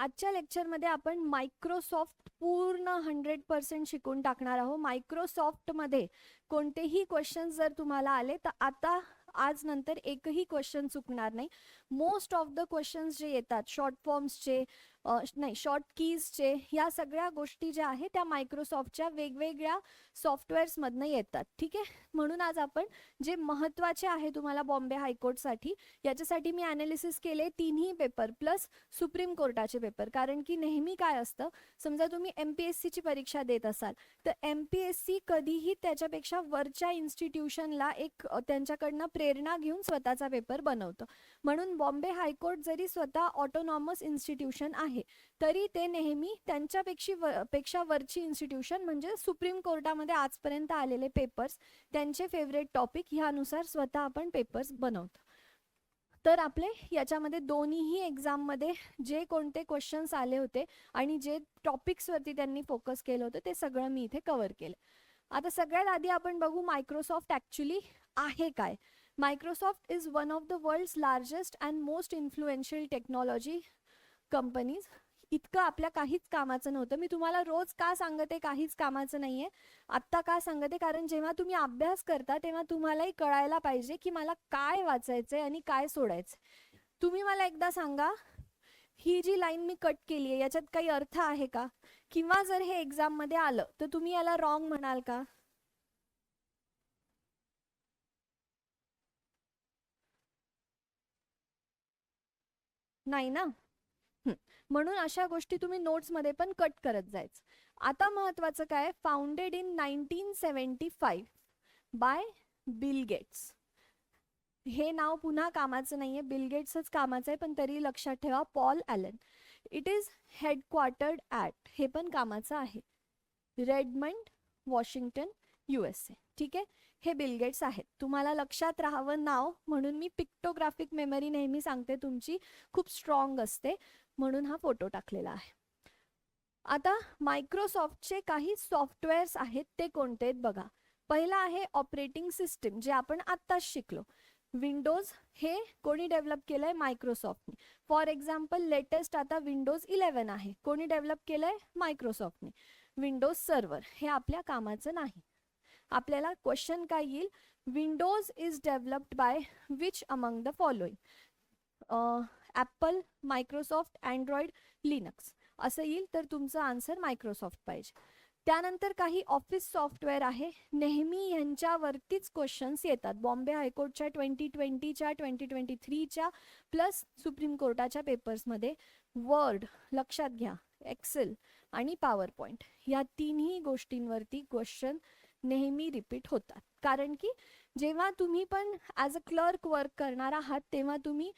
आजच्या लेक्चरमध्ये आपण मायक्रोसॉफ्ट पूर्ण हंड्रेड पर्सेंट शिकून टाकणार आहोत. मायक्रोसॉफ्टमध्ये कोणतेही क्वेश्चन्स जर तुम्हाला आले तर आता आज नंतर एकही क्वेश्चन चुकणार नाही. मोस्ट ऑफ द क्वेश्चन्स जे येतात शॉर्ट फॉर्म्सचे नाही शॉर्ट कीजचे या सगळ्या गोष्टी ज्या आहेत त्या मायक्रोसॉफ्टच्या वेगवेगळ्या सॉफ्टवेअर्समधनं येतात. ठीक आहे? म्हणून आज आपण जे महत्त्वाचे आहे तुम्हाला बॉम्बे हायकोर्टसाठी याच्यासाठी मी ॲनालिसिस केले तिन्ही पेपर प्लस सुप्रीम कोर्टाचे पेपर कारण की नेहमी काय असतं समजा तुम्ही एम पी एस सीची परीक्षा देत असाल तर एम पी एस सी कधीही त्याच्यापेक्षा वरच्या इन्स्टिट्यूशनला एक त्यांच्याकडनं प्रेरणा घेऊन स्वतःचा पेपर बनवतं. म्हणून बॉम्बे हायकोर्ट जरी स्वतः ऑटोनॉमस इन्स्टिट्यूशन आहे तरी ते नेहमी त्यांच्यापेक्षा व पेक्षा वरची इन्स्टिट्यूशन म्हणजे सुप्रीम कोर्टामध्ये आजपर्यंत आलेले पेपर्स त्यांचे फेवरेट टॉपिक ह्यानुसार स्वतः आपण पेपर्स बनवतो. तर आपले याच्यामध्ये दोन्हीही एक्झाममध्ये जे कोणते क्वेश्चन्स आले होते आणि जे टॉपिक्सवरती त्यांनी फोकस केलं होतं ते सगळं मी इथे कव्हर केलं. आता सगळ्यात आधी आपण बघू मायक्रोसॉफ्ट ॲक्च्युली आहे काय? Microsoft is one of the world's largest and most influential technology companies इतकं आपल्या काहीच कामाचं नव्हतं. मी तुम्हाला रोज का सांगते काहीच कामाचं नाहीये. आत्ता का सांगते? कारण जेव्हा तुम्ही अभ्यास करता तेव्हा तुम्हालाही कळायला पाहिजे की मला काय वाचायचंय आणि काय सोडायचं तुम्ही मला एकदा सांगा ही जी लाईन मी कट केली आहे याच्यात काही अर्थ आहे का? किंवा जर हे एक्झाममध्ये आलं तर तुम्ही याला रॉंग म्हणाल का? नाही ना? म्हणून अशा गोष्टी तुम्ही नोट्समध्ये पण कट करत जायचं. आता महत्वाचं काय? Founded in nineteen seventy five by Bill Gates हे नाव पुन्हा कामाचं नाहीये. बिल गेट्सच कामाचं आहे पण तरी लक्षात ठेवा Paul Allen it is headquartered at हे पण कामाचं आहे. Redmond Washington U S A ठीक आहे? हे बिलगेट्स आहेत. तुम्हाला लक्षात राहावं नाव म्हणून मी पिक्टोग्राफिक मेमरी नेहमी सांगते तुमची. खूप स्ट्रॉंग असते म्हणून हा फोटो टाकलेला आहे. आता मायक्रोसॉफ्टचे काही सॉफ्टवेअर्स आहेत ते कोणते आहेत बघा. पहिला आहे ऑपरेटिंग सिस्टीम जे आपण आत्ताच शिकलो. विंडोज हे कोणी डेव्हलप केलंय? मायक्रोसॉफ्टने फॉर एक्झाम्पल लेटेस्ट आता विंडोज इलेवन आहे. कोणी डेव्हलप केलंय? मायक्रोसॉफ्टने विंडोज सर्व्हर हे आपल्या कामाचं नाही. आपल्याला क्वेश्चन काय येईल? Windows is developed by which among the following Apple Microsoft Android Linux असं येईल तर तुमचं आन्सर मायक्रोसॉफ्ट पाहिजे. त्यानंतर काही ऑफिस सॉफ्टवेअर आहे. नेहमी ह्यांच्यावरतीच क्वेश्चन्स येतात. बॉम्बे हायकोर्टच्या ट्वेंटी ट्वेंटीच्या ट्वेंटी ट्वेंटी थ्रीच्या प्लस सुप्रीम कोर्टाच्या पेपर्समध्ये वर्ड लक्षात घ्या एक्सेल आणि पॉवर पॉईंट या तिन्ही गोष्टींवरती क्वेश्चन नेहमी रिपीट होतात. कारण की जेव्हा तुम्ही पण ॲज अ क्लर्क वर्क करणार आहात तेव्हा तुम्ही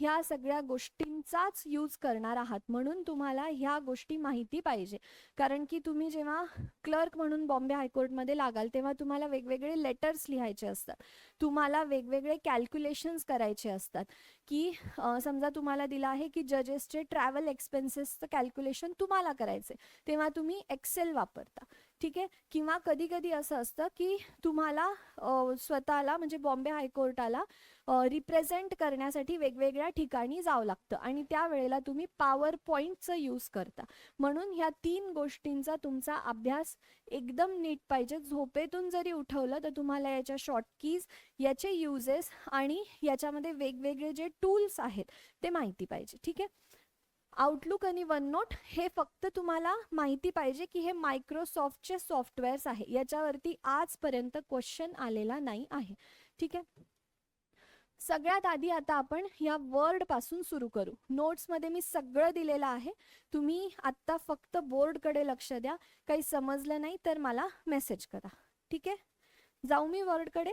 ह्या सगळ्या गोष्टींचाच यूज करणार आहात. म्हणून तुम्हाला ह्या गोष्टी माहिती पाहिजे. कारण की तुम्ही जेव्हा क्लर्क म्हणून बॉम्बे हायकोर्टमध्ये लागाल तेव्हा तुम्हाला वेगवेगळे लेटर्स लिहायचे असतात. तुम्हाला वेगवेगळे कॅल्क्युलेशन्स करायचे असतात. की समजा तुम्हाला दिलं आहे की जजेसचे ट्रॅव्हल एक्सपेन्सेसचं कॅल्क्युलेशन तुम्हाला करायचे तेव्हा तुम्ही एक्सेल वापरता. ठीक आहे? किंवा कधी कधी असं असतं की तुम्हाला स्वतःला म्हणजे बॉम्बे हायकोर्टाला रिप्रेझेंट करण्यासाठी वेगवेगळ्या ठिकाणी जावं लागतं आणि त्यावेळेला तुम्ही पॉवर पॉईंटचं यूज करता. म्हणून ह्या तीन गोष्टींचा तुमचा अभ्यास एकदम नीट पाहिजे. झोपेतून जरी उठवलं तर तुम्हाला याच्या शॉर्टकीज याचे युजेस आणि याच्यामध्ये वेगवेगळे जे टूल्स आहेत ते माहिती पाहिजे. ठीक आहे? आउटलुक आणि वन नोट हे फक्त तुम्हाला माहिती पाहिजे की हे मायक्रोसॉफ्टचे सॉफ्टवेअर्स आहे. याच्यावरती आजपर्यंत क्वेश्चन आलेला नाही आहे. ठीक आहे? सगळ्यात आधी आता आपण या वर्डपासून सुरू करू. नोट्समध्ये मी सगळं दिलेलं आहे. तुम्ही आत्ता फक्त बोर्डकडे लक्ष द्या. काही समजलं नाही तर मला मेसेज करा. ठीक आहे? जाऊ मी वर्डकडे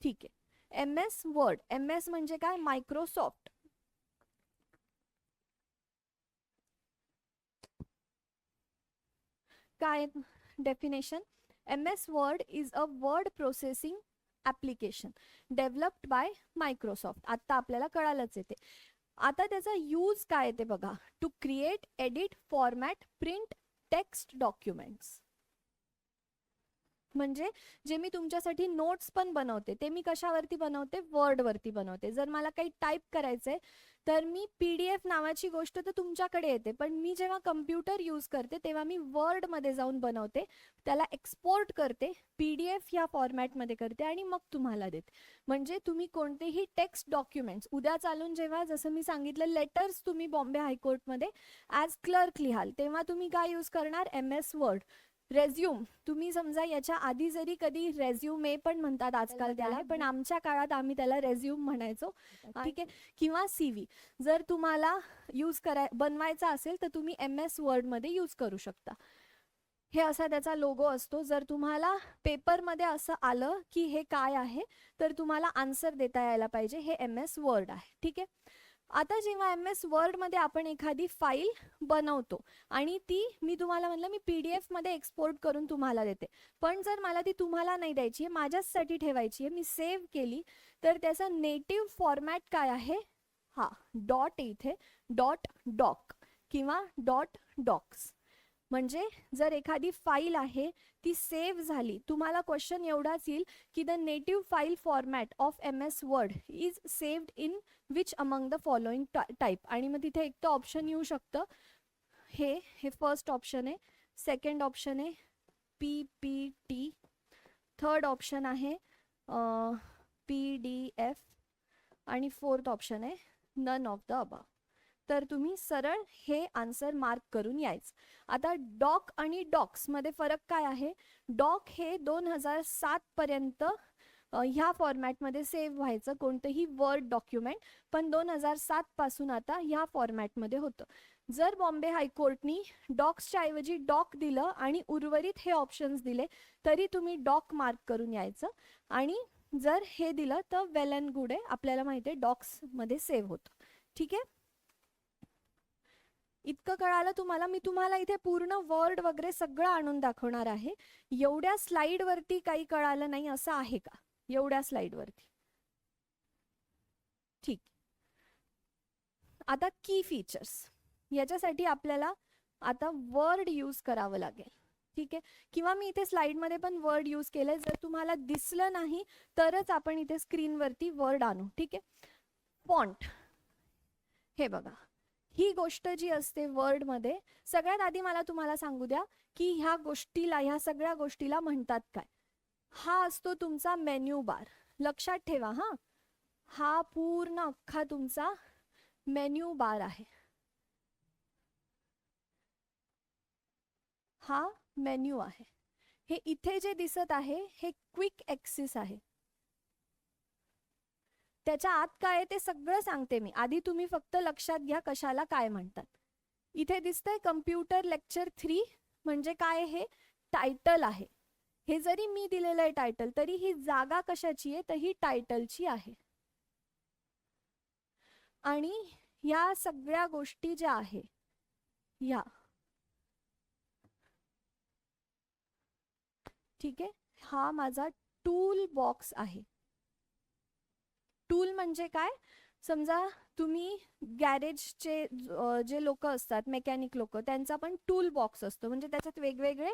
ठीक आहे. M S word M S म्हणजे काय? मायक्रोसॉफ्ट. काय definition M S word is a word processing application developed by Microsoft आत्ता आपल्याला कळालंच येते आता त्याचा यूज काय ते बघा. To create edit format print text documents म्हणजे जे मी तुमच्यासाठी नोट्स पण बनवते ते मी कशावरती बनवते? वर्डवरती बनवते. जर मला काही टाईप करायचंय तर मी पी डी एफ नावाची गोष्ट तर तुमच्याकडे येते पण मी जेव्हा कम्प्युटर यूज करते तेव्हा मी वर्डमध्ये जाऊन बनवते त्याला एक्सपोर्ट करते पी डी एफ या फॉर्मॅटमध्ये करते आणि मग तुम्हाला देते. म्हणजे तुम्ही कोणतेही टेक्स्ट डॉक्युमेंट्स उद्या चालून जेव्हा जसं मी सांगितलं लेटर्स तुम्ही बॉम्बे हायकोर्टमध्ये ॲज क्लर्क लिहाल तेव्हा तुम्ही काय यूज करणार? एम एस वर्ड रेझ्युम तुम्ही समजा याच्या आधी जरी कधी रेझ्युमे पण म्हणतात आजकाल त्याला पण आमच्या काळात आम्ही त्याला रेझ्युम म्हणायचो. ठीक आहे? किंवा सी व्ही जर तुम्हाला यूज कराय बनवायचा असेल तर तुम्ही एम एस वर्डमध्ये यूज करू शकता. हे असा त्याचा लोगो असतो. जर तुम्हाला पेपरमध्ये असं आलं की हे काय आहे तर तुम्हाला आन्सर देता यायला पाहिजे. हे एम एस वर्ड आहे. ठीक आहे? आता जेव्हा एम एस वर्डमध्ये आपण एखादी फाईल बनवतो आणि ती मी तुम्हाला म्हणलं मी पी डी एफमध्ये एक्सपोर्ट करून तुम्हाला देते. पण जर मला ती तुम्हाला नाही द्यायची आहे माझ्याचसाठी ठेवायची आहे मी सेव्ह केली तर त्याचा नेटिव्ह फॉर्मॅट काय आहे? हा डॉट इथे डॉट डॉक किंवा डॉट डॉक्स म्हणजे जर एखादी फाईल आहे ती सेव्ह झाली तुम्हाला क्वेश्चन एवढाच येईल की the native file format of M S word is saved in which among the following type आणि मग तिथे एक तर ऑप्शन येऊ शकतं. हे हे फर्स्ट ऑप्शन आहे. सेकंड ऑप्शन आहे. P P T third option आहे. पी डी एफ आणि फोर्थ ऑप्शन आहे. नन ऑफ द अबा तर तुम्ही सरळ हे आन्सर मार्क करून यायचं. आता डॉक आणि डॉक्समध्ये फरक काय आहे? डॉक हे दोन हजार सातपर्यंत ह्या फॉर्मॅटमध्ये सेव्ह व्हायचं कोणतंही वर्ड डॉक्युमेंट पण दोन हजार सातपासून आता ह्या फॉर्मॅटमध्ये होतं. जर बॉम्बे हायकोर्टनी डॉक्सच्या ऐवजी डॉक दिलं आणि उर्वरित हे ऑप्शन्स दिले तरी तुम्ही डॉक मार्क करून यायचं. आणि जर हे दिलं तर वेल अँड गुड आहे. आपल्याला माहिती आहे डॉक्समध्ये सेव्ह होतं. ठीक आहे? इतकं कळालं तुम्हाला? मी तुम्हाला इथे पूर्ण वर्ड वगैरे सगळं आणून दाखवणार आहे. एवढ्या स्लाईडवरती काही कळालं नाही असं आहे का? एवढ्या स्लाईडवरती ठीक. आता की फीचर्स याच्यासाठी आपल्याला आता वर्ड यूज करावं लागेल. ठीक आहे? किंवा मी इथे स्लाईडमध्ये पण वर्ड यूज केले जर तुम्हाला दिसलं नाही तरच आपण इथे स्क्रीनवरती वर्ड आणू. ठीक आहे? फॉन्ट हे बघा. ही गोष्ट जी असते वर्डमध्ये सगळ्यात आधी मला तुम्हाला सांगू द्या की ह्या गोष्टीला ह्या सगळ्या गोष्टीला म्हणतात काय? हा असतो तुमचा मेन्यू बार. लक्षात ठेवा हा. हा पूर्ण अख्खा तुमचा मेन्यू बार आहे. हा मेन्यू आहे. हे इथे जे दिसत आहे हे क्विक ॲक्सिस आहे. त्याच्या आत काय आहे ते सगळं सांगते मी. आधी तुम्ही फक्त लक्षात घ्या कशाला काय म्हणतात. इथे दिसतंय कम्प्युटर लेक्चर थ्री म्हणजे काय हे टायटल आहे. हे जरी मी दिलेलं आहे टायटल तरी ही जागा कशाची आहे? तर ही टायटलची आहे. आणि या सगळ्या गोष्टी ज्या आहे या. ठीक आहे? हा माझा टूल बॉक्स आहे. टूल म्हणजे काय? समजा तुम्ही गॅरेजचे जे लोक असतात मेकॅनिक लोक त्यांचा पण टूल बॉक्स असतो. म्हणजे त्याच्यात वेगवेगळे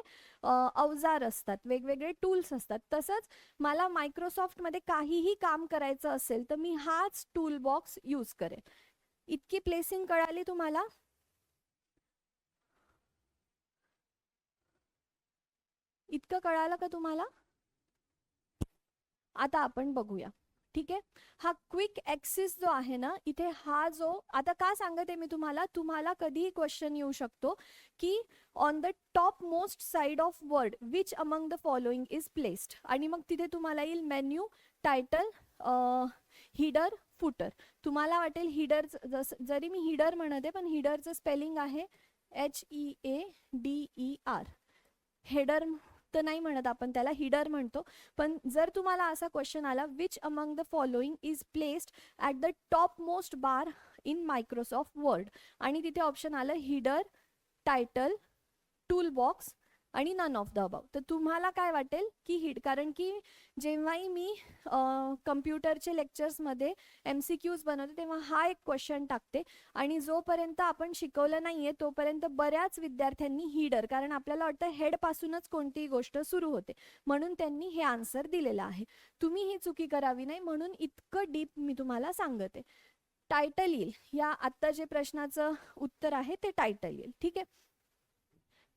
अवजार असतात वेगवेगळे टूल्स असतात. तसंच मला मायक्रोसॉफ्टमध्ये काहीही काम करायचं असेल तर मी हाच टूल बॉक्स यूज करेन. इतकी प्लेसिंग कळाली तुम्हाला? इतकं कळालं का तुम्हाला? आता आपण बघूया. ठीक आहे? हा क्विक ॲक्सिस जो आहे ना इथे हा जो आता का सांगते मी तुम्हाला? तुम्हाला कधीही क्वेश्चन येऊ शकतो की on the top most side of word which among the following is placed आणि मग तिथे तुम्हाला येईल मेन्यू टायटल हिडर फुटर तुम्हाला वाटेल हिडर जस जरी मी हिडर म्हणते पण हिडरचं स्पेलिंग आहे H E A D E R header तर नाही म्हणत आपण त्याला हिडर म्हणतो. पण जर तुम्हाला असा क्वेश्चन आला which among the following is placed at the top most bar in Microsoft Word आणि तिथे ऑप्शन आलं हिडर टायटल टूल बॉक्स आणि नन ऑफ द अबाव तर तुम्हाला काय वाटेल की हिट? कारण की जेव्हाही मी कम्प्युटरचे लेक्चर्समध्ये एम सी क्यूज बनवते तेव्हा हा एक क्वेश्चन टाकते. आणि जोपर्यंत आपण शिकवलं नाही आहे तोपर्यंत बऱ्याच विद्यार्थ्यांनी हिडर कारण आपल्याला वाटतं हेडपासूनच कोणतीही गोष्ट सुरू होते. म्हणून त्यांनी हे आन्सर दिलेलं आहे. तुम्ही ही चुकी करावी नाही म्हणून इतकं डीप मी तुम्हाला सांगते. टायटल येईल. या आत्ता जे प्रश्नाचं उत्तर आहे ते टायटल येईल. ठीक आहे?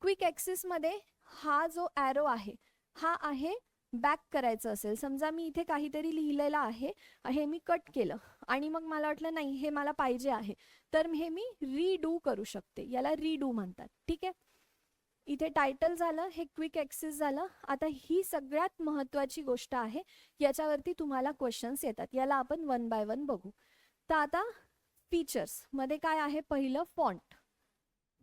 क्विक ॲक्सिसमध्ये हा जो ॲरो आहे हा आहे बॅक करायचं असेल. समजा मी इथे काहीतरी लिहिलेलं आहे हे मी कट केलं आणि मग मला वाटलं नाही हे मला पाहिजे आहे. तर हे मी रीडू करू शकते. याला रीडू म्हणतात. ठीक आहे? इथे टायटल झालं हे क्विक ॲक्सिस झालं. आता ही सगळ्यात महत्त्वाची गोष्ट आहे. याच्यावरती तुम्हाला क्वेश्चन्स येतात. याला आपण वन बाय वन बघू. तर आता फीचर्समध्ये काय आहे? पहिलं फॉन्ट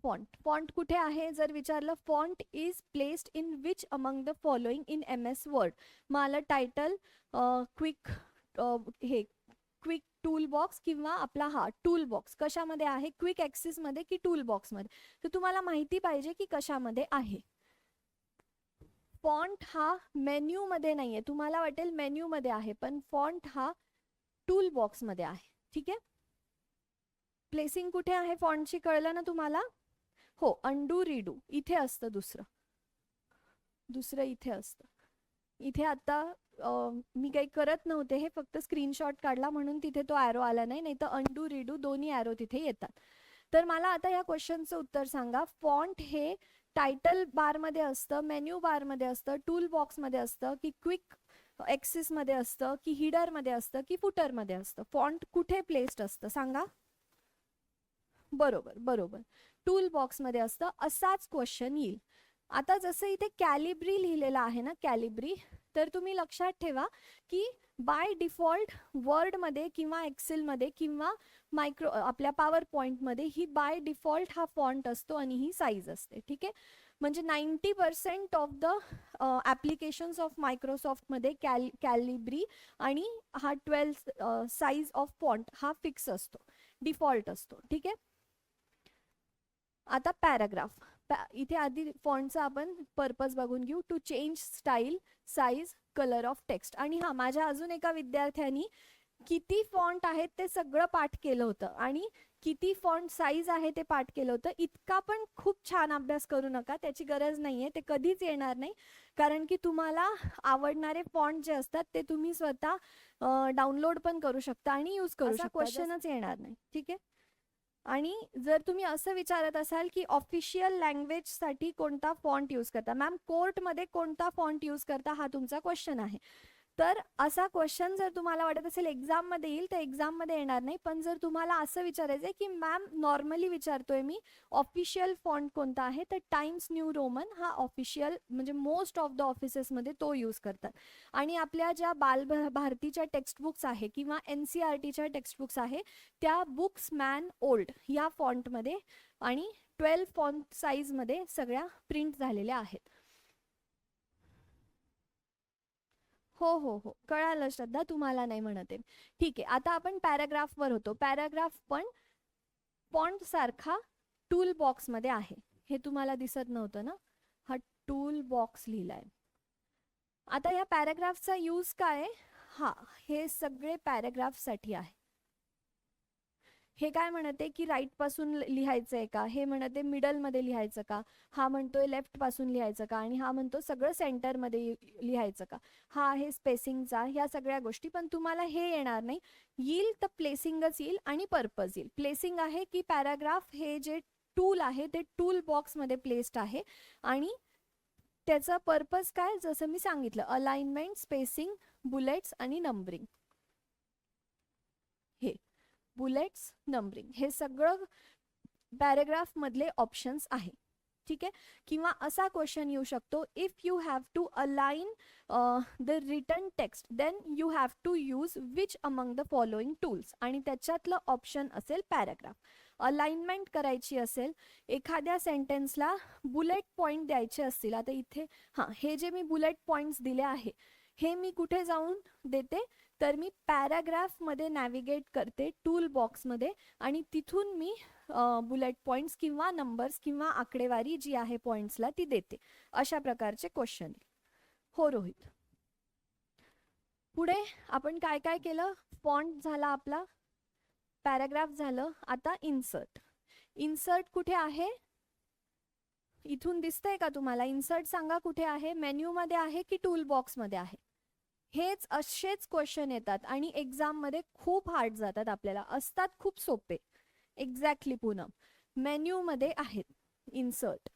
फॉन्ट फॉन्ट कुठे आहे? जर विचारलं font is placed in which among the following in M S word मला टायटल क्विक हे क्विक टूल बॉक्स किंवा आपला हा टूल बॉक्स कशामध्ये आहे? क्विक ॲक्सिसमध्ये की टूल बॉक्समध्ये तर तुम्हाला माहिती पाहिजे की कशामध्ये आहे. फॉन्ट हा मेन्यूमध्ये नाही आहे तुम्हाला वाटेल मेन्यूमध्ये आहे पण फॉन्ट हा टूल बॉक्समध्ये आहे. ठीक आहे? प्लेसिंग कुठे आहे? फॉन्टची कळलं ना तुम्हाला? हो अंडू रिडू इथे असतं दुसरं. दुसरं इथे असतं. इथे आता मी काही करत नव्हते हे फक्त स्क्रीनशॉट काढला म्हणून तिथे तो ॲरो आला नाही नाही तर अंडू रिडू दोन्ही ॲरो तिथे येतात. तर मला आता या क्वेश्चनचं उत्तर सांगा. फॉन्ट हे टायटल बारमध्ये असतं मेन्यू बारमध्ये असतं टूल बॉक्समध्ये असतं की क्विक ॲक्सिसमध्ये असतं की हिडरमध्ये असतं की फुटरमध्ये असतं. फॉन्ट कुठे प्लेस्ड असतं? सांगा. बरोबर बरोबर. टूल बॉक्समध्ये असतं असाच क्वेश्चन येईल. आता जसं इथे कॅलिब्री लिहिलेलं आहे ना कॅलिब्री तर तुम्ही लक्षात ठेवा की बाय डिफॉल्ट वर्डमध्ये किंवा एक्सेलमध्ये किंवा मायक्रो आपल्या पॉवर पॉईंटमध्ये ही बाय डिफॉल्ट हा फॉन्ट असतो आणि ही साईज असते ठीक आहे? म्हणजे ninety percent of the applications of मायक्रोसॉफ्टमध्ये cal Calibri आणि हा ट्वेल्व साईज ऑफ फॉन्ट हा फिक्स असतो डिफॉल्ट असतो ठीक आहे? आता पॅराग्राफ. इथे आधी फॉन्टचा आपण पर्पज बघून घेऊ. To change style size colour of text. आणि हा माझ्या अजून एका विद्यार्थ्यांनी किती फॉन्ट आहेत ते सगळं पाठ केलं होतं. आणि किती फॉन्ट साईज आहे ते पाठ केलं होतं. इतका पण खूप छान अभ्यास करू नका. त्याची गरज नाही आहे ते कधीच येणार नाही. कारण की तुम्हाला आवडणारे फॉन्ट जे असतात ते तुम्ही स्वतः डाउनलोड पण करू शकता आणि यूज करू शकता. क्वेश्चनच येणार नाही. ठीक आहे? आणि जर तुम्ही असं विचारत असाल की ऑफिशियल लँग्वेजसाठी कोणता फॉन्ट यूज करता? मॅम कोर्टमध्ये कोणता फॉन्ट यूज करता? हा तुमचा क्वेश्चन आहे. तर असा क्वेश्चन जर तुम्हाला वाटत असेल एक्झाममध्ये येईल तर एक्झाममध्ये येणार नाही. पण जर तुम्हाला असं विचारायचं आहे की मॅम नॉर्मली विचारतोय मी ऑफिशियल फॉन्ट कोणता आहे? तर टाइम्स न्यू रोमन हा ऑफिशियल म्हणजे मोस्ट ऑफ द ऑफिसेसमध्ये तो यूज करतात. आणि आपल्या ज्या बाल भारतीच्या टेक्स्टबुक्स आहे किंवा एन सी आर टीच्या टेक्स्टबुक्स आहे त्या बुक्स मॅन ओल्ड या फॉन्टमध्ये आणि ट्वेल्व फॉन्ट साईजमध्ये सगळ्या प्रिंट झालेल्या आहेत. हो हो हो. कळालं श्रद्धा तुम्हाला नाही म्हणते ठीक आहे. आता आपण पॅराग्राफवर होतो. पॅराग्राफ पण पॉन्ट सारखा टूल बॉक्समध्ये आहे. हे तुम्हाला दिसत नव्हतं ना? हा टूल बॉक्स लिहिलाय. आता या पॅराग्राफचा यूज काय? हा हे सगळे पॅराग्राफसाठी आहे. हे काय म्हणते की राईटपासून लिहायचं आहे का? हे म्हणते मिडलमध्ये लिहायचं का? हा म्हणतोय लेफ्टपासून लिहायचं का? आणि हा म्हणतो सगळं सेंटरमध्ये लिहायचं का? हा आहे स्पेसिंगचा ह्या सगळ्या गोष्टी. पण तुम्हाला हे येणार नाही. येईल तर प्लेसिंगच येईल आणि पर्पज येईल. प्लेसिंग आहे की पॅराग्राफ हे जे टूल आहे ते टूल बॉक्समध्ये प्लेस्ड आहे. आणि त्याचा पर्पज काय? जसं मी सांगितलं अलाइनमेंट स्पेसिंग बुलेट्स आणि नंबरिंग बुलेट्स नंबरिंग हे सगळं पॅरेग्राफमधले ऑप्शन्स आहे. ठीक आहे? किंवा असा क्वेश्चन येऊ शकतो if you have to align the return text then you have to use which among the following tools आणि त्याच्यातलं ऑप्शन असेल पॅराग्राफ अलाइनमेंट करायची असेल एखाद्या सेंटेन्सला बुलेट पॉईंट द्यायचे असतील. आता इथे हां हे जे मी बुलेट पॉईंट्स दिले आहे हे मी कुठे जाऊन देते? तर मी पॅराग्राफमध्ये नॅव्हिगेट करते टूल बॉक्समध्ये आणि तिथून मी बुलेट पॉईंट्स किंवा नंबर्स किंवा आकडेवारी जी आहे पॉईंट्सला ती देते. अशा प्रकारचे क्वेश्चन हो रोहित. पुढे आपण काय काय केलं? फॉन्ट झाला आपला. पॅराग्राफ झालं. आता इन्सर्ट इन्सर्ट कुठे आहे? इथून दिसतंय का तुम्हाला? इन्सर्ट सांगा कुठे आहे? मेन्यूमध्ये आहे की टूल बॉक्समध्ये आहे? हेच असेच क्वेश्चन येतात आणि एक्झाममध्ये खूप हार्ड जातात आपल्याला. असतात खूप सोपे. एक्झॅक्टली पूनम. मेन्यूमध्ये आहेत. इन्सर्ट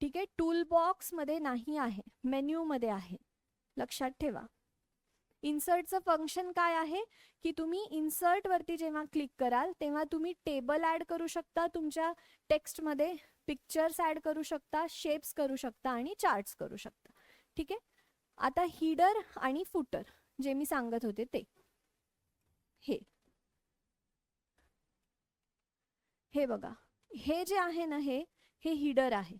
ठीक आहे? टूल बॉक्समध्ये नाही आहे. मेन्यूमध्ये आहे. लक्षात ठेवा. इन्सर्टचं फंक्शन काय आहे? की तुम्ही इन्सर्टवरती जेव्हा क्लिक कराल तेव्हा तुम्ही टेबल ॲड करू शकता तुमच्या टेक्स्टमध्ये पिक्चर्स ॲड करू शकता शेप्स करू शकता आणि चार्ट्स करू शकता. ठीक आहे? आता हिडर आणि फुटर जे मी सांगत होते ते. हे. हे बघा. हे जे आहे ना हे हे हिडर आहे.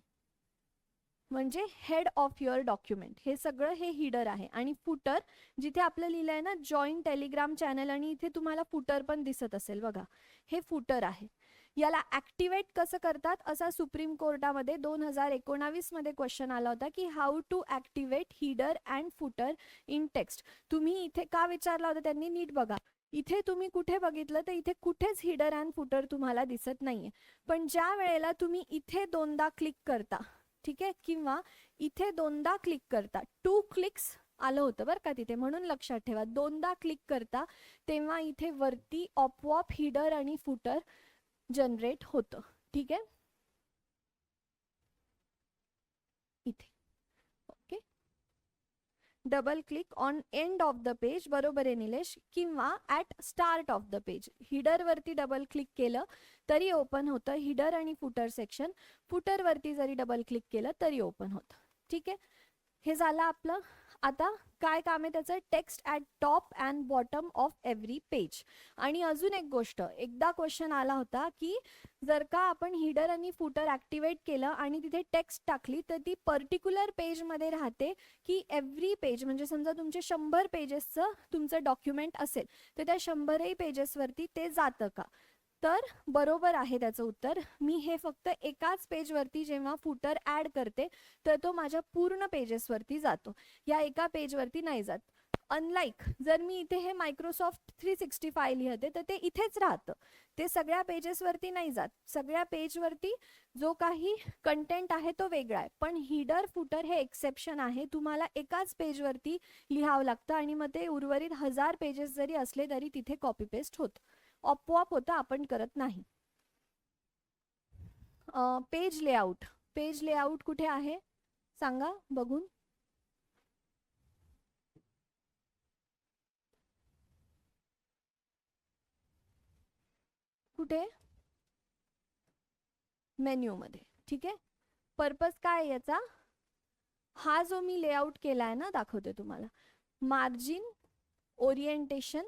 म्हणजे हेड ऑफ युअर डॉक्युमेंट हे सगळं हे हिडर आहे. आणि फुटर जिथे आपलं लिहिलं आहे ना जॉईंट टेलिग्राम चॅनल आणि इथे तुम्हाला फुटर पण दिसत असेल बघा. हे फुटर आहे. याला ॲक्टिवेट कसं करतात? असा सुप्रीम कोर्टामध्ये दोन हजार एकोणावीसमध्ये क्वेश्चन आला होता की how to activate header and footer in text तुम्ही इथे का विचारला होता? त्यांनी नीट बघा. इथे तुम्ही कुठे बघितलं तर इथे कुठेच हिडर अँड फुटर तुम्हाला दिसत नाहीये. पण ज्या वेळेला तुम्ही इथे दोनदा क्लिक करता ठीक आहे? किंवा इथे दोनदा क्लिक करता टू क्लिक्स आलं होतं बरं का तिथे म्हणून लक्षात ठेवा. दोनदा क्लिक करता तेव्हा इथे वरती ऑपवॉप हिडर आणि फुटर जनरेट होतं. ठीक आहे? इथे. Okay double click on end of the page बरोबर आहे निलेश किंवा at start of the page हिडरवरती double click केलं तरी ओपन होतं. हिडर आणि फुटर सेक्शन फुटरवरती जरी डबल क्लिक केलं तरी ओपन होतं. ठीक आहे? हे झालं आपलं. आता काय काम आहे त्याचं? Text at top and bottom of every page आणि अजून एक गोष्ट एकदा क्वेश्चन आला होता की जर का आपण हिडर आणि फुटर ॲक्टिवेट केलं आणि तिथे टेक्स्ट टाकली तर ती पर्टिक्युलर पेजमध्ये राहते की एव्हरी पेज म्हणजे समजा तुमचे शंभर पेजेसचं तुमचं डॉक्युमेंट असेल तर त्या शंभरही पेजेसवरती ते जातं का? तर बरोबर आहे त्याचं उत्तर. मी हे फक्त एकाच पेजवरती जेव्हा फुटर ॲड करते तर तो माझ्या पूर्ण पेजेसवरती जातो. या एका पेजवरती नाही जात. अनलाईक जर मी इथे हे मायक्रोसॉफ्ट थ्री सिक्स्टी फाय लिहते तर ते इथेच राहतं. ते सगळ्या पेजेसवरती नाही जात. सगळ्या पेजवरती जो काही कंटेंट आहे तो वेगळा आहे. पण हिडर फुटर हे एक्सेप्शन आहे. तुम्हाला एकाच पेजवरती लिहावं लागतं आणि मग ते उर्वरित हजार पेजेस जरी असले तरी तिथे कॉपी पेस्ट होतं. आपोआप होतं आपण करत नाही. पेज लेआउट पेज लेआउट कुठे आहे? सांगा बघून. कुठे? मेन्यूमध्ये. ठीक आहे? पर्पज काय याचा? हा जो मी लेआउट केला आहे ना दाखवते तुम्हाला. मार्जिन ओरिएंटेशन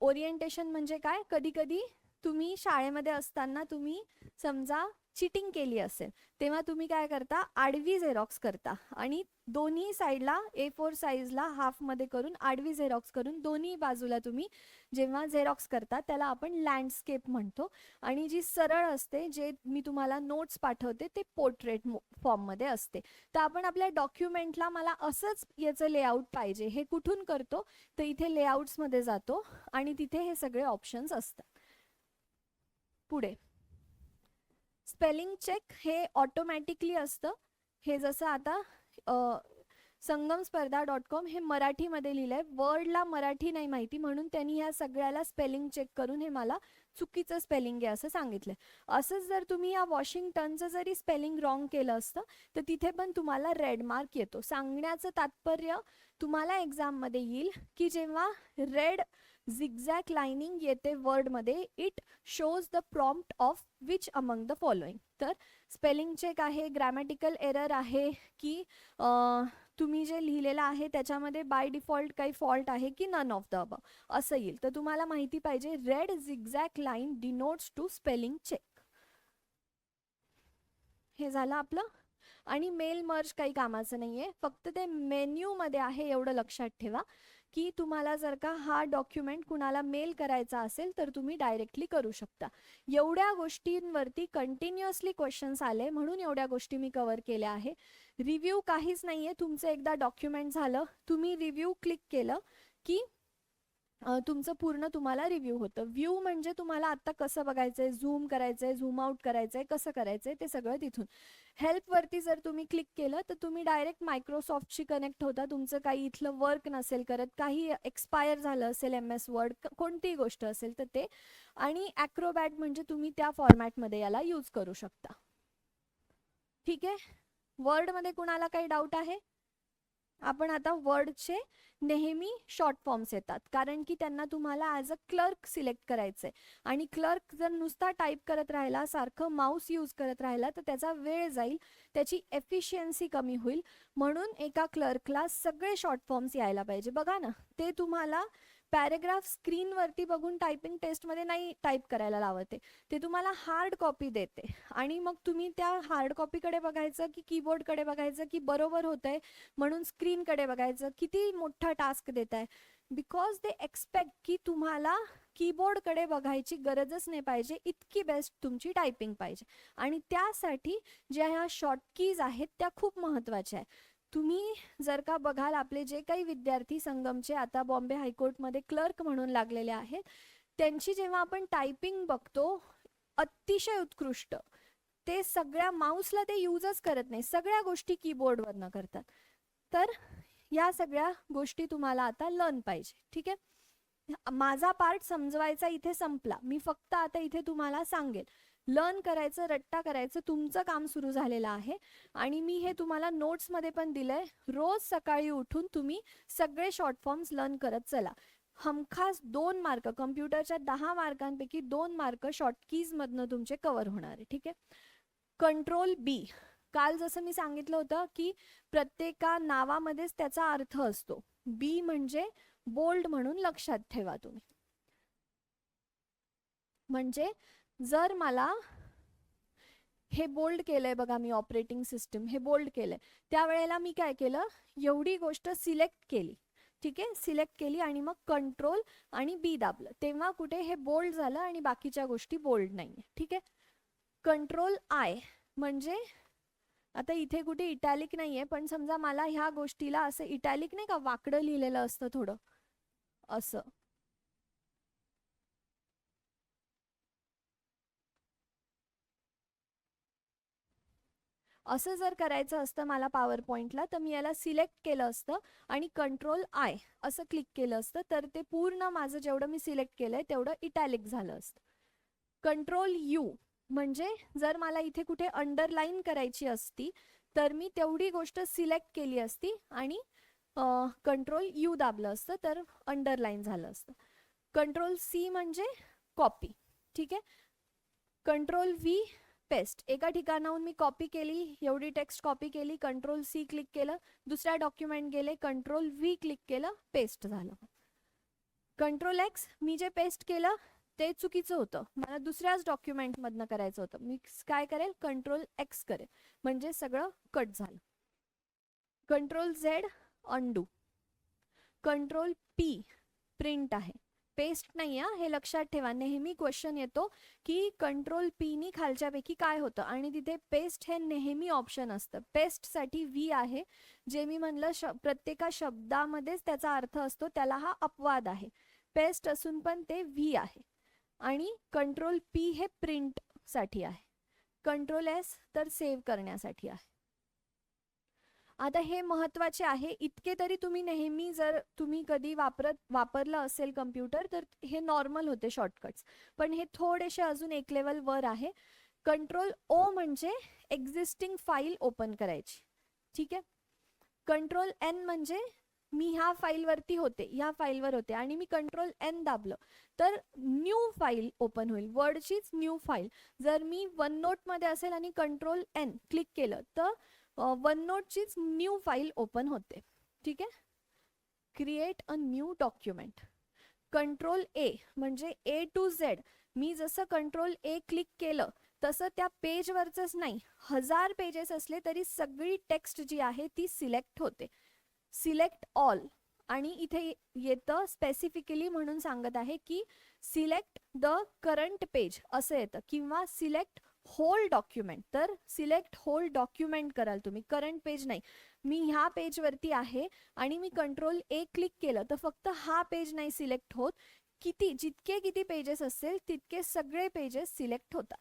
ओरिएंटेशन म्हणजे काय? कधी कधी तुम्ही शाळेमध्ये असताना तुम्ही समजा चिटिंग केली असेल तेव्हा तुम्ही काय करता? आडवी झेरॉक्स करता आणि दोन्ही साईडला ए फोर साईजला हाफमध्ये करून आडवी झेरॉक्स करून दोन्ही बाजूला तुम्ही जेव्हा झेरॉक्स करता त्याला आपण लँडस्केप म्हणतो. आणि जी सरळ असते जे मी तुम्हाला नोट्स पाठवते ते पोर्ट्रेट फॉर्ममध्ये असते. तर आपण आपल्या डॉक्युमेंटला मला असंच याचं लेआउट पाहिजे. हे कुठून करतो? तर इथे लेआउट्समध्ये जातो आणि तिथे हे सगळे ऑप्शन्स असतात. पुढे. स्पेलिंग चेक हे ऑटोमॅटिकली असतं. हे जसं आता संगम स्पर्धा डॉट कॉम हे मराठीमध्ये लिहिलं आहे वर्डला मराठी नाही माहिती म्हणून त्यांनी ह्या सगळ्याला स्पेलिंग चेक करून हे मला चुकीचं स्पेलिंग आहे असं सांगितलं असंच जर तुम्ही या वॉशिंग्टनचं जरी स्पेलिंग रॉंग केलं असतं तर तिथे पण तुम्हाला रेड मार्क येतो. सांगण्याचं तात्पर्य तुम्हाला एक्झाममध्ये येईल की जेव्हा रेड झिगझॅक लाइनिंग येते वर्डमध्ये it shows the prompt of which among the following तर स्पेलिंग चेक आहे ग्रॅमॅटिकल एरर आहे की तुम्ही जे लिहिलेलं आहे त्याच्यामध्ये बाय डिफॉल्ट काही फॉल्ट आहे की नन ऑफ द अब असं येईल. तर तुम्हाला माहिती पाहिजे red zigzag line denotes to spelling check हे झालं आपलं. आणि मेल मर्ज काही कामाचं नाही आहे फक्त ते मेन्यूमध्ये आहे एवढं लक्षात ठेवा. की तुम्हाला जर का हा डॉक्युमेंट कुणाला मेल करायचा असेल तर तुम्ही डायरेक्टली करू शकता. एवढ्या गोष्टींवरती कंटिन्युअसली क्वेश्चन्स आले म्हणून एवढ्या गोष्टी मी कव्हर केल्या आहे. रिव्ह्यू काहीच नाही आहे तुमचं एकदा डॉक्युमेंट झालं तुम्ही रिव्ह्यू क्लिक केलं की तुमचं पूर्ण तुम्हाला रिव्ह्यू होतं. व्ह्यू म्हणजे तुम्हाला आत्ता कसं बघायचंय झूम करायचंय झूम आउट करायचंय कसं करायचंय ते सगळं तिथून. हेल्पवरती जर तुम्ही क्लिक केलं तर तुम्ही डायरेक्ट मायक्रोसॉफ्टशी कनेक्ट होता. तुमचं काही इथलं वर्क नसेल करत काही एक्सपायर झालं असेल एम एस वर्ड कोणतीही गोष्ट असेल तर ते. आणि ॲक्रोबॅट म्हणजे तुम्ही त्या फॉर्मॅटमध्ये याला यूज करू शकता. ठीक आहे? वर्डमध्ये कुणाला काही डाऊट आहे? आपण आता वर्डचे नेहमी शॉर्ट फॉर्म्स येतात. कारण की त्यांना तुम्हाला ॲज अ क्लर्क सिलेक्ट करायचं आहे आणि क्लर्क जर नुसता टाईप करत राहिला सारखं माऊस यूज करत राहिला तर त्याचा वेळ जाईल त्याची एफिशियन्सी कमी होईल. म्हणून एका क्लर्कला सगळे शॉर्ट फॉर्म्स यायला पाहिजे. बघा ना ते तुम्हाला पॅरेग्राफ स्क्रीनवरती बघून टायपिंग टेस्टमध्ये नाही टाईप करायला लावते. ते तुम्हाला हार्ड कॉपी देते. आणि मग तुम्ही त्या हार्ड कॉपीकडे बघायचं की कीबोर्डकडे बघायचं की बरोबर होत आहे म्हणून स्क्रीनकडे बघायचं. किती मोठा टास्क देत आहे बिकॉज दे एक्सपेक्ट की तुम्हाला कीबोर्डकडे बघायची गरजच नाही पाहिजे. इतकी बेस्ट तुमची टायपिंग पाहिजे. आणि त्यासाठी ज्या ह्या शॉर्ट कीज आहेत त्या खूप महत्त्वाच्या आहे तुम्ही जर का बघाल आपले जे काही विद्यार्थी संगमचे आता बॉम्बे हायकोर्टमध्ये क्लर्क म्हणून लागलेले आहेत त्यांची जेव्हा आपण टायपिंग बघतो अतिशय उत्कृष्ट. ते सगळ्या माऊसला ते यूजच करत नाही सगळ्या गोष्टी कीबोर्डवरनं करतात. तर या सगळ्या गोष्टी तुम्हाला आता लर्न पाहिजे ठीक आहे? माझा पार्ट समजवायचा इथे संपला. मी फक्त आता इथे तुम्हाला सांगेल. लर्न करायचं रट्टा करायचं तुमचं काम सुरू झालेलं आहे. आणि मी हे तुम्हाला नोट्समध्ये पण दिलंय. रोज सकाळी उठून तुम्ही सगळे शॉर्ट फॉर्म्स लर्न करत चला. हमखास दोन मार्क कम्प्युटरच्या दहा मार्कांपैकी दोन मार्क शॉर्ट कीजमधनं तुमचे कव्हर होणार आहे ठीक आहे? Control B. काल जसं मी सांगितलं होतं की प्रत्येका नावामध्येच त्याचा अर्थ असतो. बी म्हणजे बोल्ड म्हणून लक्षात ठेवा तुम्ही. म्हणजे जर मला हे बोल्ड केलंय बघा मी ऑपरेटिंग सिस्टम हे बोल्ड केलंय. त्यावेळेला मी काय केलं? एवढी गोष्ट सिलेक्ट केली. ठीक आहे? सिलेक्ट केली आणि मग कंट्रोल आणि बी दाबलं. तेव्हा कुठे हे बोल्ड झालं आणि बाकीच्या गोष्टी बोल्ड नाही ठीक आहे? कंट्रोल आय म्हणजे आता इथे कुठे इटॅलिक नाही आहे पण समजा मला ह्या गोष्टीला असं इटॅलिक नाही का वाकडं लिहिलेलं असतं थोडं? असं. असं जर करायचं असतं मला पॉवर पॉईंटला तर मी याला सिलेक्ट केलं असतं आणि कंट्रोल आय असं क्लिक केलं असतं. तर ते पूर्ण माझं जेवढं मी सिलेक्ट केलं आहे तेवढं इटॅलिक झालं असतं. कंट्रोल यू म्हणजे जर मला इथे कुठे अंडरलाईन करायची असती तर मी तेवढी गोष्ट सिलेक्ट केली असती आणि कंट्रोल यू दाबलं असतं तर अंडरलाईन झालं असतं. कंट्रोल सी म्हणजे कॉपी ठीक आहे? Control V paste. एका ठिकाणाहून मी कॉपी केली एवढी टेक्स्ट कॉपी केली कंट्रोल सी क्लिक केलं दुसऱ्या डॉक्युमेंट गेले कंट्रोल व्ही क्लिक केलं पेस्ट झालं. कंट्रोल एक्स मी जे पेस्ट केलं ते चुकीचं होतं. मला दुसऱ्याच डॉक्युमेंटमधनं करायचं होतं. मी काय करेल? कंट्रोल एक्स करेल. म्हणजे सगळं कट झालं. Control Z undo control P print आहे. पेस्ट नाही आहे हे लक्षात ठेवा. नेहमी क्वेश्चन येतो की कंट्रोल पीनी खालच्यापैकी काय होतं? आणि तिथे पेस्ट हे नेहमी ऑप्शन असतं. पेस्टसाठी व्ही आहे जे मी म्हणलं श प्रत्येका शब्दामध्येच त्याचा अर्थ असतो त्याला हा अपवाद आहे. पेस्ट असून पण ते व्ही आहे. आणि कंट्रोल पी हे प्रिंटसाठी आहे. कंट्रोल एस तर सेव्ह करण्यासाठी आहे. आता हे महत्त्वाचे आहे. इतके तरी तुम्ही नेहमी जर तुम्ही कधी वापरत वापरलं असेल कम्प्युटर तर हे नॉर्मल होते शॉर्टकट्स पण हे थोडेसे अजून एक लेवल वर आहे. कंट्रोल ओ म्हणजे एक्झिस्टिंग फाईल ओपन करायची. ठीक आहे? कंट्रोल एन म्हणजे मी ह्या फाईलवरती होते ह्या फाईलवर होते आणि मी कंट्रोल एन दाबलं. तर न्यू फाईल ओपन होईल. वर्डचीच न्यू फाईल जर मी वन नोटमध्ये असेल आणि कंट्रोल एन क्लिक केलं तर वन नोटचीच न्यू फाईल ओपन होते. ठीक आहे? Create a new document control A म्हणजे ए टू झेड मी जसं कंट्रोल ए क्लिक केलं तसं त्या पेजवरचंच नाही. हजार पेजेस असले तरी सगळी टेक्स्ट जी आहे ती सिलेक्ट होते. सिलेक्ट ऑल आणि इथे येतं स्पेसिफिकली म्हणून सांगत आहे की सिलेक्ट द करंट पेज असं येतं. किंवा सिलेक्ट होल डॉक्युमेंट तर सिलेक्ट होल डॉक्युमेंट कराल तुम्ही. करंट पेज नाही. मी ह्या पेजवरती आहे आणि मी कंट्रोल ए क्लिक केलं तर फक्त हा पेज नाही सिलेक्ट होत. किती जितके किती पेजेस असतील तितके सगळे पेजेस सिलेक्ट होतात.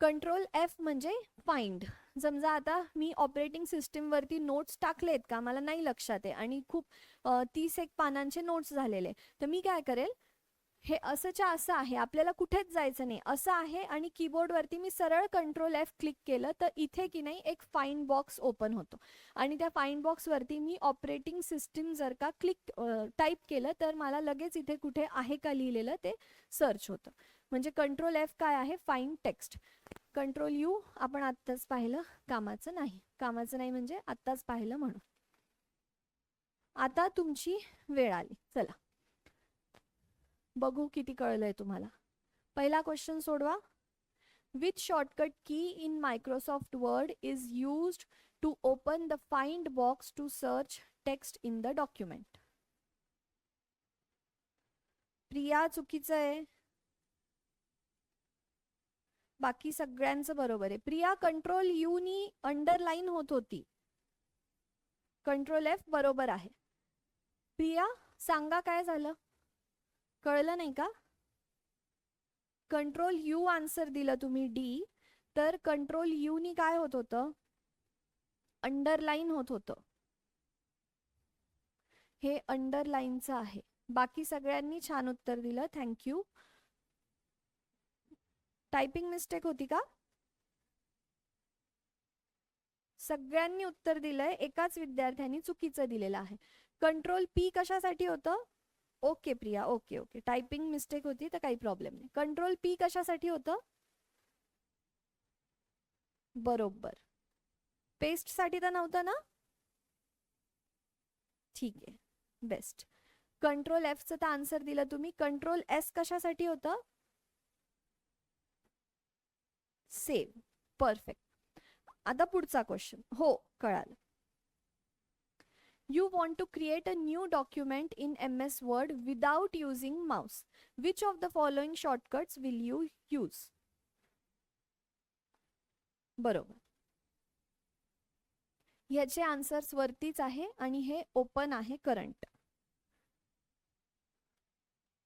कंट्रोल एफ म्हणजे फाइंड समजा आता मी ऑपरेटिंग सिस्टीमवरती नोट्स टाकलेत का? मला नाही लक्षात आहे. आणि खूप तीस एक पानांचे नोट्स झालेले. तर मी काय करेल? हे असंच्या असं आहे आपल्याला कुठेच जायचं नाही. असं आहे आणि कीबोर्डवरती मी सरळ कंट्रोल एफ क्लिक केलं तर इथे की नाही एक फाईन बॉक्स ओपन होतो. आणि त्या फाईन बॉक्सवरती मी ऑपरेटिंग सिस्टीम जर का क्लिक टाईप केलं तर मला लगेच इथे कुठे आहे का लिहिलेलं ते सर्च होतं. म्हणजे कंट्रोल एफ काय आहे? फाईन टेक्स्ट कंट्रोल यू आपण आत्ताच पाहिलं कामाचं नाही. कामाचं नाही म्हणजे आत्ताच पाहिलं म्हणून. आता तुमची वेळ आली. चला. बघू किती कळलंय तुम्हाला. पहिला क्वेश्चन सोडवा. With shortcut key in Microsoft word is used to open the find box to search text in the document Priya चुकीचं आहे. बाकी सगळ्यांचं बरोबर आहे. प्रिया कंट्रोल युनी अंडरलाईन होत होती. कंट्रोल एफ बरोबर आहे. प्रिया सांगा काय झालं? कळलं नाही का? कंट्रोल यू आन्सर दिलं तुम्ही डी तर कंट्रोल यू नी काय होत होतं? अंडरलाईन होत होतं. हे अंडरलाईनचं आहे. बाकी सगळ्यांनी छान उत्तर दिलं. थँक्यू टायपिंग मिस्टेक होती का? सगळ्यांनी उत्तर दिलंय. एकाच विद्यार्थ्यांनी चुकीचं दिलेलं आहे. कंट्रोल पी कशासाठी होतं? Okay Priya okay okay. Typing mistake होती तर काही प्रॉब्लेम नाही. कंट्रोल पी कशासाठी होतं? बरोबर. पेस्टसाठी तर नव्हतं ना? ठीक आहे. बेस्ट कंट्रोल एफचं तर आन्सर दिलं तुम्ही. कंट्रोल एस कशासाठी होतं? सेव्ह परफेक्ट आता पुढचा क्वेश्चन हो कळालं. You want to create a new document in MS Word without using mouse. Which of the following shortcuts will you use? बरोबर ह्याचे आन्सर्स वरतीच आहे आणि हे ओपन आहे करंट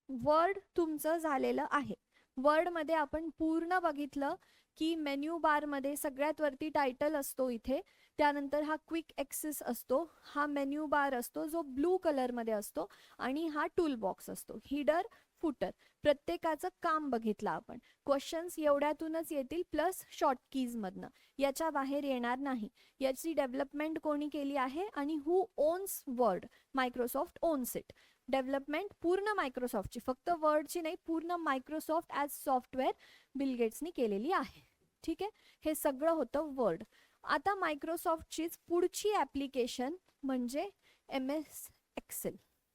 वर्ड तुमचं झालेलं आहे वर्डमध्ये आपण पूर्ण बघितलं की मेन्यू बारमध्ये सगळ्यात वरती टायटल असतो इथे त्यानंतर हा क्विक ॲक्सेस असतो हा मेन्यू बार असतो जो ब्लू कलरमध्ये असतो आणि हा टूल बॉक्स असतो हिडर फुटर. प्रत्येकाचं काम बघितलं आपण. क्वेश्चन्स एवढ्यातूनच येतील प्लस शॉर्ट कीजमधनं. याच्या बाहेर येणार नाही. याची डेव्हलपमेंट कोणी केली आहे आणि who owns word? Microsoft owns it. Development पूर्ण मायक्रोसॉफ्टची फक्त वर्डची नाही पूर्ण मायक्रोसॉफ्ट ॲज सॉफ्टवेअर बिलगेट्सनी केलेली आहे. ठीक आहे? हे सगळं होतं वर्ड. आता मायक्रोसॉफ्टचीच पुढची ॲप्लिकेशन म्हणजे एम एस एक्सेल